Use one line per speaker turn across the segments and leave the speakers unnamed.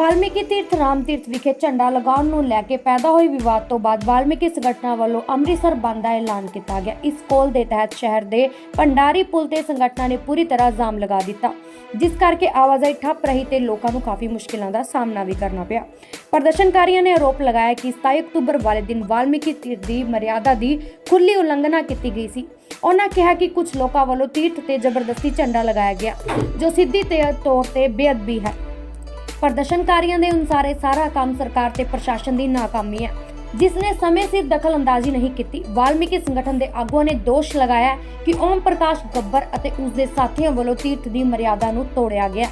ਵਾਲਮੀਕੀ ਤੀਰਥ, ਰਾਮ ਤੀਰਥ ਵਿਖੇ ਝੰਡਾ ਲਗਾਉਣ ਨੂੰ ਲੈ ਕੇ ਪੈਦਾ ਹੋਈ ਵਿਵਾਦ ਤੋਂ ਬਾਅਦ ਵਾਲਮੀਕੀ ਸੰਗਠਨਾਂ ਵੱਲੋਂ ਅੰਮ੍ਰਿਤਸਰ ਬੰਦ ਦਾ ਐਲਾਨ ਕੀਤਾ ਗਿਆ। ਇਸ ਕੋਲ ਦੇ ਤਹਿਤ ਸ਼ਹਿਰ ਦੇ ਭੰਡਾਰੀ ਪੁਲ ਤੇ ਸੰਗਠਨਾਂ ਨੇ ਪੂਰੀ ਤਰ੍ਹਾਂ ਜਾਮ ਲਗਾ ਦਿੱਤਾ, ਜਿਸ ਕਰਕੇ ਆਵਾਜਾਈ ਠੱਪ ਰਹੀ ਤੇ ਲੋਕਾਂ ਨੂੰ ਕਾਫੀ ਮੁਸ਼ਕਿਲਾਂ ਦਾ ਸਾਹਮਣਾ ਵੀ ਕਰਨਾ ਪਿਆ। ਪ੍ਰਦਰਸ਼ਨਕਾਰੀਆਂ ਨੇ ਆਰੋਪ ਲਗਾਇਆ ਕਿ 27 ਅਕਤੂਬਰ ਵਾਲੇ ਦਿਨ ਵਾਲਮੀਕੀ ਤੀਰਥ ਦੀ ਮਰਿਆਦਾ ਦੀ ਖੁੱਲੀ ਉਲੰਘਣਾ ਕੀਤੀ ਗਈ ਸੀ। ਉਹਨਾਂ ਕਿਹਾ ਕਿ ਕੁਝ ਲੋਕਾਂ ਵੱਲੋਂ ਤੀਰਥ ਤੇ ਜ਼ਬਰਦਸਤੀ ਝੰਡਾ ਲਗਾਇਆ ਗਿਆ, ਜੋ ਸਿੱਧੀ ਤੇ ਤੌਰ ਤੇ ਬੇਅਦਬੀ ਹੈ। ਪ੍ਰਦਰਸ਼ਨਕਾਰੀਆਂ ਦੇ ਅਨੁਸਾਰ ਇਹ ਸਾਰਾ ਕੰਮ ਸਰਕਾਰ ਤੇ ਪ੍ਰਸ਼ਾਸਨ ਦੀ ਨਾਕਾਮੀ ਹੈ। ਜਿਸ ਨੇ ਸਮੇਂ ਸਿਰ ਦਖਲ ਅੰਦਾਜ਼ੀ ਨਹੀਂ ਕੀਤੀ, ਵਾਲਮੀਕੀ ਸੰਗਠਨ ਦੇ ਆਗੂਆਂ ਨੇ ਦੋਸ਼ ਲਗਾਇਆ ਕਿ ਓਮ ਪ੍ਰਕਾਸ਼ ਗੱਬਰ ਅਤੇ ਉਸ ਦੇ ਸਾਥੀਆਂ ਵੱਲੋਂ ਤੀਰਥ ਦੀ ਮਰਿਆਦਾ ਨੂੰ ਤੋੜਿਆ ਗਿਆ।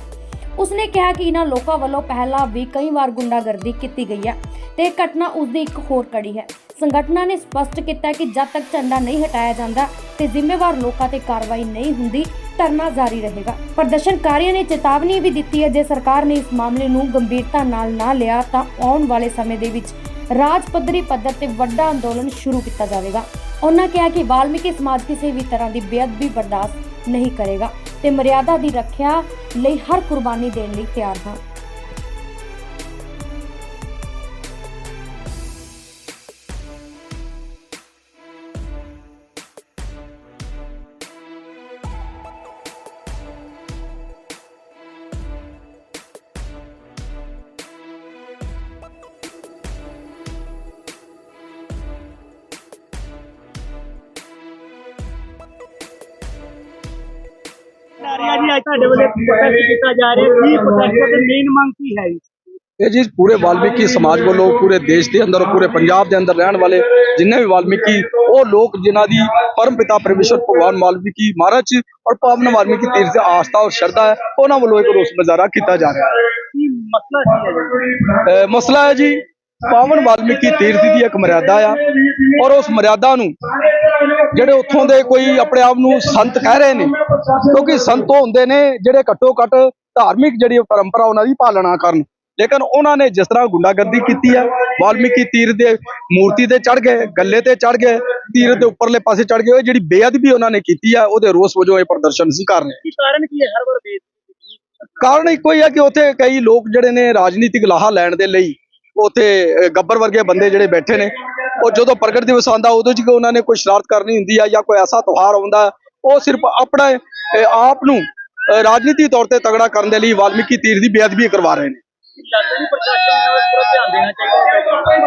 ਉਸਨੇ ਕਿਹਾ ਕਿ ਇਹਨਾਂ ਲੋਕਾਂ ਵੱਲੋਂ ਪਹਿਲਾਂ ਵੀ ਕਈ ਵਾਰ ਗੁੰਡਾਗਰਦੀ ਕੀਤੀ ਗਈ ਹੈ ਤੇ ਇਹ ਘਟਨਾ ਉਸ ਦੀ ਇੱਕ ਹੋਰ ਕੜੀ ਹੈ। ਸੰਗਠਨਾਂ ਨੇ ਸਪਸ਼ਟ ਕੀਤਾ ਕਿ ਜਦ ਤੱਕ ਝੰਡਾ ਨਹੀਂ ਹਟਾਇਆ ਜਾਂਦਾ ਤੇ ਜ਼ਿੰਮੇਵਾਰ ਲੋਕਾਂ ਤੇ ਕਾਰਵਾਈ ਨਹੀਂ ਹੁੰਦੀ ਧਰਨਾ ਜਾਰੀ ਰਹੇਗਾ। ਪ੍ਰਦਰਸ਼ਨਕਾਰੀਆਂ ਨੇ ਚੇਤਾਵਨੀ ਵੀ ਦਿੱਤੀ ਹੈ, ਜੇ ਸਰਕਾਰ ਨੇ ਇਸ ਮਾਮਲੇ ਨੂੰ ਗੰਭੀਰਤਾ ਨਾਲ ਨਾ ਲਿਆ, ਤਾਂ ਆਉਣ ਵਾਲੇ ਸਮੇਂ ਦੇ ਵਿੱਚ ਰਾਜ ਪੱਧਰੀ ਪੱਧਰ ਤੇ ਵੱਡਾ ਅੰਦੋਲਨ ਸ਼ੁਰੂ ਕੀਤਾ ਜਾਵੇਗਾ। ਉਹਨਾਂ ਕਿਹਾ ਕਿ ਵਾਲਮੀਕੀ ਸਮਾਜ ਕਿਸੇ ਵੀ ਤਰ੍ਹਾਂ ਦੀ ਬੇਅਦਬੀ ਬਰਦਾਸ਼ਤ ਨਹੀਂ ਕਰੇਗਾ ਤੇ ਮਰਿਆਦਾ ਦੀ ਰੱਖਿਆ ਲਈ ਹਰ ਕੁਰਬਾਨੀ ਦੇਣ ਲਈ ਤਿਆਰ ਹਾਂ।
ਨਾਰਿਆ ਜੀ ਅੱਜ ਤੁਹਾਡੇ ਵੱਲੋਂ ਪ੍ਰੋਟੈਸਟ ਕੀਤਾ ਜਾ ਰਿਹਾ ਕੀ ਪ੍ਰੋਟੈਸਟ ਦੇ ਮੇਨ ਮੰਗ ਕੀ ਹੈ ਜੀ?
ਇਹ ਜੀ ਪੂਰੇ ਵਾਲਮੀਕੀ ਸਮਾਜ ਵੱਲੋਂ ਪੂਰੇ ਦੇਸ਼ ਦੇ ਅੰਦਰ ਪੂਰੇ ਪੰਜਾਬ ਦੇ ਅੰਦਰ ਰਹਿਣ ਵਾਲੇ ਜਿੰਨੇ ਵੀ ਵਾਲਮੀਕੀ ਉਹ ਲੋਕ ਜਿਨ੍ਹਾਂ ਦੀ ਪਰਮ ਪਿਤਾ ਪਰਮੇਸ਼ਰ ਭਗਵਾਨ ਵਾਲਮੀਕੀ ਮਹਾਰਾਜ ਔਰ ਪਾਵਨ ਵਾਲਮੀਕੀ ਤੀਰਥ ਦੀ ਆਸਥਾ ਔਰ ਸ਼ਰਧਾ ਹੈ ਉਹਨਾਂ ਵੱਲੋਂ ਇੱਕ ਰੋਸ ਮੁਜ਼ਾਹਰਾ ਕੀਤਾ ਜਾ ਰਿਹਾ ਹੈ।
ਕੀ ਮਸਲਾ ਕੀ ਹੈ ਜੀ?
ਅਹ ਮਸਲਾ ਹੈ ਜੀ ਪਾਵਨ ਵਾਲਮੀਕੀ ਤੀਰਥ ਦੀ ਇੱਕ ਮਰਿਆਦਾ ਆ ਔਰ ਉਸ ਮਰਿਆਦਾ ਨੂੰ ਜਿਹੜੇ ਉੱਥੋਂ ਦੇ ਕੋਈ ਆਪਣੇ ਆਪ ਨੂੰ ਸੰਤ ਕਹਿ ਰਹੇ ਨੇ ਕਿਉਂਕਿ ਸੰਤ ਹੁੰਦੇ ਨੇ ਜਿਹੜੇ ਘੱਟੋ ਘੱਟ ਧਾਰਮਿਕ ਜਿਹੜੀ ਪਰੰਪਰਾ ਉਹਨਾਂ ਦੀ ਪਾਲਣਾ ਕਰਨ। ਲੇਕਿਨ ਉਹਨਾਂ ਨੇ ਜਿਸ ਤਰ੍ਹਾਂ ਗੁੰਡਾਗਰਦੀ ਕੀਤੀ ਹੈ ਵਾਲਮੀਕੀ ਤੀਰ ਦੇ ਮੂਰਤੀ ਤੇ ਚੜ ਗਏ ਗੱਲੇ ਤੇ ਚੜ ਗਏ ਤੀਰ ਦੇ ਉੱਪਰਲੇ ਪਾਸੇ ਚੜ ਗਏ ਜਿਹੜੀ ਬੇਅਦਬੀ ਉਹਨਾਂ ਨੇ ਕੀਤੀ ਹੈ ਉਹਦੇ ਰੋਸ ਵਜੋਂ ਇਹ ਪ੍ਰਦਰਸ਼ਨ ਸੀ ਕਰ ਰਹੇ
ਕਾਰਨ ਕੀ ਹੈ? ਹਰ ਵਾਰ
ਕਾਰਨ ਇੱਕੋ ਹੀ ਹੈ ਕਿ ਉੱਥੇ ਕਈ ਲੋਕ ਜਿਹੜੇ ਨੇ ਰਾਜਨੀਤਿਕ ਲਾਹਾ ਲੈਣ ਦੇ ਲਈ ਉੱਥੇ ਗੱਬਰ ਵਰਗੇ ਬੰਦੇ ਜਿਹੜੇ ਬੈਠੇ ਨੇ ਉਹ ਜਦੋਂ ਪ੍ਰਗਟ ਦਿਵਸ ਆਉਂਦਾ, ਉਦੋਂ ਚ ਉਹਨਾਂ ਨੇ ਕੋਈ ਸ਼ਰਾਰਤ ਕਰਨੀ ਹੁੰਦੀ ਹੈ ਜਾਂ ਕੋਈ ਐਸਾ ਤਿਉਹਾਰ ਆਉਂਦਾ, ਉਹ ਸਿਰਫ ਆਪਣਾ ਆਪ ਨੂੰ ਰਾਜਨੀਤੀ ਤੌਰ ਤੇ ਤਗੜਾ ਕਰਨ ਦੇ ਲਈ ਵਾਲਮੀਕੀ ਤੀਰ ਦੀ ਬੇਅਦਬੀ ਕਰਵਾ ਰਹੇ ਨੇ।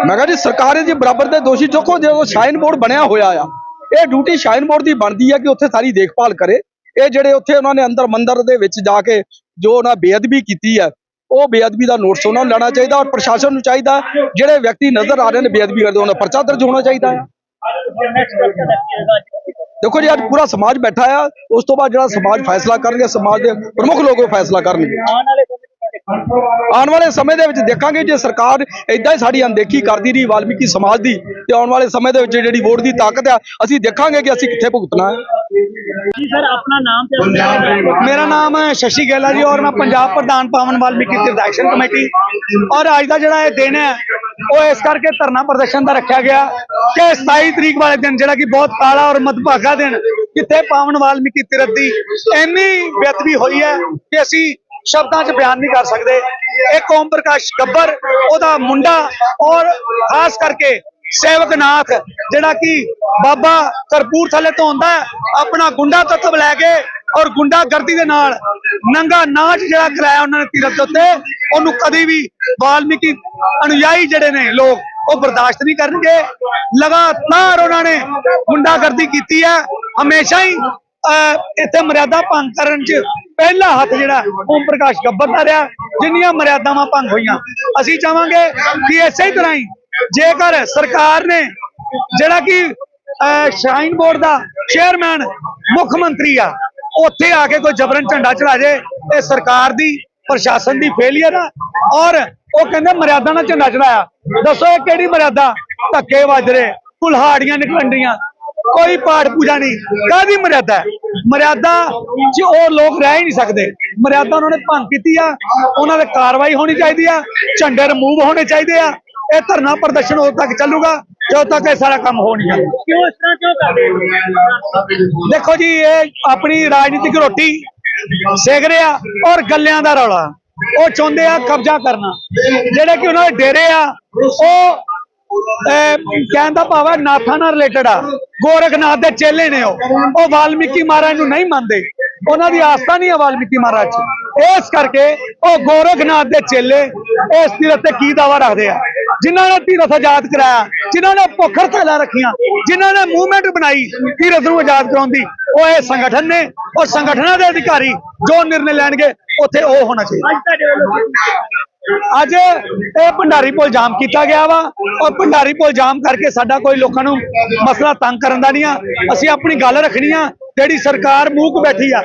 ਮੈਂ ਕਿਹਾ ਜੀ, ਸਰਕਾਰ ਦੇ ਬਰਾਬਰ ਦੇ ਦੋਸ਼ੀ ਚੁੱਕੋ ਜਦੋਂ ਸ਼ਾਈਨ ਬੋਰਡ ਬਣਿਆ ਹੋਇਆ ਆ। ਇਹ ਡਿਊਟੀ ਸ਼ਾਈਨ ਬੋਰਡ ਦੀ ਬਣਦੀ ਹੈ ਕਿ ਉੱਥੇ ਸਾਰੀ ਦੇਖਭਾਲ ਕਰੇ। ਇਹ ਜਿਹੜੇ ਉੱਥੇ ਉਹਨਾਂ ਨੇ ਅੰਦਰ ਮੰਦਰ ਦੇ ਵਿੱਚ ਜਾ ਕੇ ਜੋ ਉਹਨਾਂ ਬੇਅਦਬੀ ਕੀਤੀ ਹੈ ਉਹ ਬੇਅਦਬੀ ਦਾ ਨੋਟਿਸ ਉਹਨਾਂ ਨੂੰ ਲੈਣਾ ਚਾਹੀਦਾ ਔਰ ਪ੍ਰਸ਼ਾਸਨ ਨੂੰ ਚਾਹੀਦਾ ਜਿਹੜੇ ਵਿਅਕਤੀ ਨਜ਼ਰ ਆ ਰਹੇ ਨੇ ਬੇਅਦਬੀ ਕਰਦੇ, ਉਹਨਾਂ ਦਾ ਪਰਚਾ ਦਰਜ ਹੋਣਾ ਚਾਹੀਦਾ ਹੈ। ਦੇਖੋ ਜੀ, ਅੱਜ ਪੂਰਾ ਸਮਾਜ ਬੈਠਾ ਆ, ਉਸ ਤੋਂ ਬਾਅਦ ਜਿਹੜਾ ਸਮਾਜ ਫੈਸਲਾ ਕਰਨਗੇ, ਸਮਾਜ ਦੇ ਪ੍ਰਮੁੱਖ ਲੋਕ ਉਹ ਫੈਸਲਾ ਕਰਨਗੇ।
ਆਉਣ ਵਾਲੇ ਸਮੇਂ
ਆਉਣ ਵਾਲੇ ਸਮੇਂ ਦੇ ਵਿੱਚ ਦੇਖਾਂਗੇ ਜੇ ਸਰਕਾਰ ਇਦਾਂ ਹੀ ਸਾਡੀ ਅਣਦੇਖੀ ਕਰਦੀ ਰਹੀ, ਵਾਲਮੀਕੀ ਸਮਾਜ ਦੀ, ਤੇ ਆਉਣ ਵਾਲੇ ਸਮੇਂ ਦੇ ਵਿੱਚ ਜਿਹੜੀ ਵੋਟ ਦੀ ਤਾਕਤ ਆ, ਅਸੀਂ ਦੇਖਾਂਗੇ ਕਿ ਅਸੀਂ ਕਿੱਥੇ ਭੁਗਤਣਾ ਹੈ।
ਜੀ ਸਰ ਆਪਣਾ ਨਾਮ ਤੇ
ਮੇਰਾ ਨਾਮ ਸ਼ਸ਼ੀ ਗੈਲਾ ਜੀ ਔਰ ਮੈਂ ਪੰਜਾਬ ਪ੍ਰਧਾਨ ਪਾਵਨ ਵਾਲਮੀਕੀ ਤੀਰਥ ਐਕਸ਼ਨ ਕਮੇਟੀ। ਔਰ ਅੱਜ ਦਾ ਜਿਹੜਾ ਇਹ ਦਿਨ ਹੈ ਉਹ ਇਸ ਕਰਕੇ ਧਰਨਾ ਪ੍ਰਦਰਸ਼ਨ ਦਾ ਰੱਖਿਆ ਗਿਆ ਕਿ 27 ਤਰੀਕ ਵਾਲੇ ਦਿਨ ਜਿਹੜਾ ਕਿ ਬਹੁਤ ਕਾਲਾ ਔਰ ਮਦਭਾਗਾ ਦਿਨ ਕਿੱਥੇ ਪਾਵਨ ਵਾਲਮੀਕੀ ਤੀਰਥ ਦੀ ਇੰਨੀ ਬੇਅਦਬੀ ਹੋਈ ਹੈ ਕਿ ਅਸੀਂ ਸ਼ਬਦਾਂ 'ਚ ਬਿਆਨ ਨਹੀਂ ਕਰ ਸਕਦੇ। ਇੱਕ ਓਮ ਪ੍ਰਕਾਸ਼ ਗੱਬਰ ਉਹਦਾ ਮੁੰਡਾ ਔਰ ਖਾਸ ਕਰਕੇ ਸੇਵਕ ਨਾਥ ਜਿਹੜਾ ਕਿ ਬਾਬਾ ਕਰਪੂਰ ਥੱਲੇ ਤੋਂ ਆਉਂਦਾ ਆਪਣਾ ਗੁੰਡਾ ਤੱਤਵ ਲੈ ਕੇ ਔਰ ਗੁੰਡਾਗਰਦੀ ਦੇ ਨਾਲ ਨੰਗਾ ਨਾਚ ਜਿਹੜਾ ਕਰਾਇਆ ਉਹਨਾਂ ਨੇ ਤੀਰਥ ਦੇ ਉੱਤੇ, ਉਹਨੂੰ ਕਦੀ ਵੀ ਵਾਲਮੀਕੀ ਅਨੁਯਾਈ ਜਿਹੜੇ ਨੇ ਲੋਕ, ਉਹ ਬਰਦਾਸ਼ਤ ਨਹੀਂ ਕਰਨਗੇ। ਲਗਾਤਾਰ ਉਹਨਾਂ ਨੇ ਗੁੰਡਾਗਰਦੀ ਕੀਤੀ ਹੈ। ਹਮੇਸ਼ਾ ਹੀ ਇੱਥੇ ਮਰਿਆਦਾ ਭੰਗ ਕਰਨ 'ਚ ਪਹਿਲਾ ਹੱਥ ਜਿਹੜਾ ਓਮ ਪ੍ਰਕਾਸ਼ ਗੱਬਰ ਦਾ ਰਿਹਾ, ਜਿੰਨੀਆਂ ਮਰਿਆਦਾਵਾਂ ਭੰਗ ਹੋਈਆਂ। ਅਸੀਂ ਚਾਹਾਂਗੇ ਕਿ ਇਸੇ ਤਰ੍ਹਾਂ ਹੀ ਜੇਕਰ ਸਰਕਾਰ ਨੇ ਜਿਹੜਾ ਕਿ ਅਹ, ਸ਼ਾਈਨ ਬੋਰਡ ਦਾ ਚੇਅਰਮੈਨ ਮੁੱਖ ਮੰਤਰੀ ਆ ਉੱਥੇ ਆ ਕੇ ਕੋਈ ਜਬਰਨ ਝੰਡਾ ਚੜਾ ਜੇ ਇਹ ਸਰਕਾਰ ਦੀ ਪ੍ਰਸ਼ਾਸਨ ਦੀ ਫੇਲਿਅਰ ਆ ਔਰ ਉਹ ਕਹਿੰਦੇ ਮਰਿਆਦਾ ਨਾਲ ਝੰਡਾ ਚੜਾਇਆ। ਦੱਸੋ ਇਹ ਕਿਹੜੀ ਮਰਿਆਦਾ? ਧੱਕੇ ਵੱਜ ਰਹੇ ਕੁਲਹਾੜੀਆਂ ਨਿਕਲਣੀਆਂ ਕੋਈ ਪਾਠ ਪੂਜਾ ਨਹੀਂ ਕਾਦੀ ਮਰਿਆਦਾ ਹੈ? ਮਰਿਆਦਾ 'ਚ ਉਹ ਲੋਕ ਰਹਿ ਹੀ ਨਹੀਂ ਸਕਦੇ। ਮਰਿਆਦਾ ਉਹਨਾਂ ਨੇ ਭੰਗ ਕੀਤੀ ਆ ਉਹਨਾਂ ਦੇ ਕਾਰਵਾਈ ਹੋਣੀ ਚਾਹੀਦੀ ਆ ਝੰਡੇ ਰਿਮੂਵ ਹੋਣੇ ਚਾਹੀਦੇ ਆ ਇਹ ਧਰਨਾ ਪ੍ਰਦਰਸ਼ਨ ਉਦੋਂ ਤੱਕ ਚੱਲੂਗਾ ਜਦੋਂ ਤੱਕ ਇਹ ਸਾਰਾ ਕੰਮ ਹੋ ਨਹੀਂ ਜਾਂਦਾ।
ਕਿਉਂ ਇਸ ਤਰ੍ਹਾਂ ਕਿਉਂ ਕਰਦੇ ਹੋ?
ਦੇਖੋ ਜੀ ਇਹ ਆਪਣੀ ਰਾਜਨੀਤਿਕ ਰੋਟੀ ਸੇਕ ਰਿਹਾ ਔਰ ਗੱਲਿਆਂ ਦਾ ਰੌਲਾ। ਉਹ ਚਾਹੁੰਦੇ ਆ ਕਬਜ਼ਾ ਕਰਨਾ। ਜਿਹੜੇ ਕਿ ਉਹਨਾਂ ਦੇ ਡੇਰੇ ਆ ਉਹ ਕਹਿਣ ਦਾ ਭਾਵ ਹੈ ਨਾਥਾਂ ਨਾਲ ਰਿਲੇਟਡ ਆ। ਗੋਰਖਨਾਥ ਦੇ ਚੇਲੇ ਨੇ ਉਹ। ਉਹ ਵਾਲਮੀਕੀ ਮਹਾਰਾਜ ਨੂੰ ਨਹੀਂ ਮੰਨਦੇ। ਉਹਨਾਂ ਦੀ ਆਸਥਾ ਨਹੀਂ ਹੈ ਵਾਲਮੀਕੀ ਮਹਾਰਾਜ 'ਚ। ਇਸ ਕਰਕੇ ਉਹ ਗੋਰਖਨਾਥ ਦੇ ਚੇਲੇ ਇਸ ਤੀਰਥ ਤੇ ਕੀ ਦਾਵਾ ਰੱਖਦੇ ਆ? ਜਿਨ੍ਹਾਂ ਨੇ ਧੀਰਥ ਆਜ਼ਾਦ ਕਰਾਇਆ, ਜਿਨ੍ਹਾਂ ਨੇ ਭੁੱਖ ਥੈਲਾ ਰੱਖੀਆਂ, ਜਿਨ੍ਹਾਂ ਨੇ ਮੂਵਮੈਂਟ ਬਣਾਈ ਧੀਰਥ ਨੂੰ ਆਜ਼ਾਦ ਕਰਾਉਣ ਦੀ, ਉਹ ਇਹ ਸੰਗਠਨ ਨੇ ਔਰ ਸੰਗਠਨਾਂ ਦੇ ਅਧਿਕਾਰੀ, ਜੋ ਨਿਰਣੇ ਲੈਣਗੇ, ਉੱਥੇ ਉਹ ਹੋਣਾ ਚਾਹੀਦਾ।
ਅੱਜ
ਇਹ ਭੰਡਾਰੀ ਪੁਲ ਜਾਮ ਕੀਤਾ ਗਿਆ ਵਾ, ਔਰ ਭੰਡਾਰੀ ਪੁਲ ਜਾਮ ਕਰਕੇ ਸਾਡਾ ਕੋਈ ਲੋਕਾਂ ਨੂੰ ਮਸਲਾ ਤੰਗ ਕਰਨ ਦਾ ਨਹੀਂ ਆ। ਅਸੀਂ ਆਪਣੀ ਗੱਲ ਰੱਖਣੀ ਆ ਜਿਹੜੀ ਸਰਕਾਰ ਮੂਕ ਬੈਠੀ ਆ,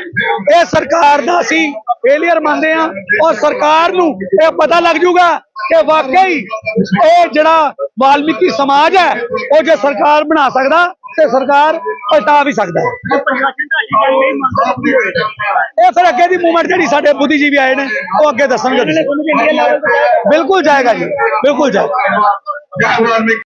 ਇਹ ਸਰਕਾਰ ਦਾ ਅਸੀਂ ਫੇਲਿਅਰ ਮੰਨਦੇ ਆ ਔਰ ਸਰਕਾਰ ਨੂੰ ਇਹ ਪਤਾ ਲੱਗ ਜੂਗਾ ਕਿ ਵਾਕਈ ਇਹ ਜਿਹੜਾ ਵਾਲਮੀਕੀ ਸਮਾਜ ਹੈ, ਉਹ ਜੇ ਸਰਕਾਰ ਬਣਾ ਸਕਦਾ ਤੇ ਸਰਕਾਰ ਪਲਟਾ ਵੀ ਸਕਦਾ ਹੈ। ਇਹ ਫਿਰ ਅੱਗੇ ਦੀ ਮੂਵਮੈਂਟ ਜਿਹੜੀ ਸਾਡੇ ਬੁੱਧੀਜੀਵੀ ਆਏ ਨੇ, ਉਹ ਅੱਗੇ ਦੱਸਣਗੇ ਬਿਲਕੁਲ ਜਾਏਗਾ ਜੀ, ਬਿਲਕੁਲ ਜਾਏਗਾ।